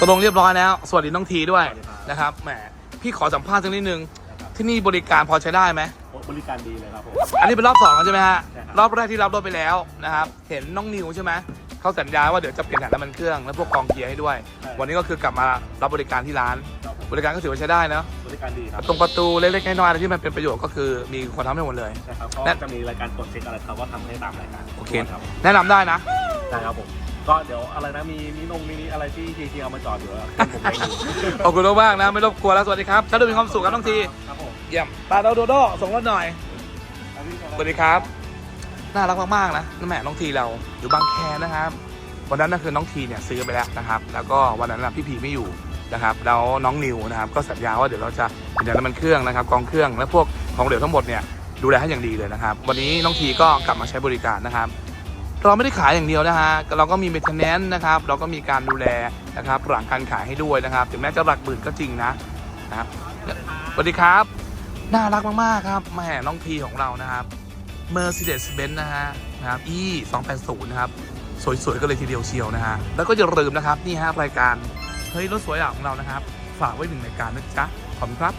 ตกลงเรียบร้อยแล้ว สวัสดีน้องทีด้วยสวัสดีครับนะครับ แหม พี่ขอสัมภาษณ์สักนิดนึงนะครับที่นี่บริการพอใช้ได้ไหม บริการดีเลยครับผม อันนี้เป็นรอบสองแล้วใช่ไหมฮะใช่ครับรอบแรกที่รับรถไปแล้วนะครับ เห็นน้องนิวใช่ไหม เขาสัญญาว่าเดี๋ยวจะเปลี่ยนถ่านน้ำมันเครื่องและพวกกองเกียร์ให้ด้วย วันนี้ก็คือกลับมารับบริการที่ร้านครับผมบริการก็ถือว่าใช้ได้เนอะบริการดีครับ ตรงประตูเล็กๆน้อยๆอะไรที่มันเป็นประโยชน์ก็คือมีคนทำให้หมดเลยนะครับก็และจะมีรายการตรวจเช็คอะไรเขาก็ทำให้ตามรายการ โอเคครับแนะนำได้นะ ได้ครับผม ก็เดี๋ยวอะไรนะมีมีนงมีนี้อะไรที่ทีทีเอามาจอดอยู่แล้วผมไม่รู้ขอบคุณมากๆนะไม่รบกวนแล้วสวัสดีครับถ้าดูมีความสุขครับน้องทีครับผมเยี่ยมตาเราโดโดส่งรถหน่อยสวัสดีครับ น่ารักมากๆนะนั่นแหม่น้องทีเราอยู่บางแคนะครับ วันนั้นน่ะคือน้องทีเนี่ยซื้อไปแล้วนะครับ แล้วก็วันนั้นน่ะพี่พีไม่อยู่นะครับแล้วน้องนิวนะครับก็สัญญาว่าเดี๋ยวเราจะเดี๋ยวน้ำมันเครื่องนะครับกองเครื่องและพวกของเหลวทั้งหมดเนี่ยดูแลให้อย่างดีเลยนะครับ วันนี้น้องทีก็กลับมาใช้บริการนะครับ เราไม่ได้ขายอย่างเดียวนะฮะเราก็มีเมนเทนแนนซ์นะครับ เราก็มีการดูแลนะครับหลังการขายให้ด้วยนะครับ ถึงแม้จะหลักหมื่นก็จริงนะนะครับสวัสดีครับ น่ารักมาก ๆ ครับแม่น้องทีของเรานะครับ Mercedes-Benz นะฮะนะครับ E 2 8 0นะครับ สวย ๆ ก็เลยทีเดียวเชียวนะฮะ แล้วก็อย่าลืมนะครับนี่ฮะรายการ เฮ้ย รถสวยอะของเรานะครับ ฝากไว้หนึ่งรายการนะจ๊ะ ขอบคุณครับ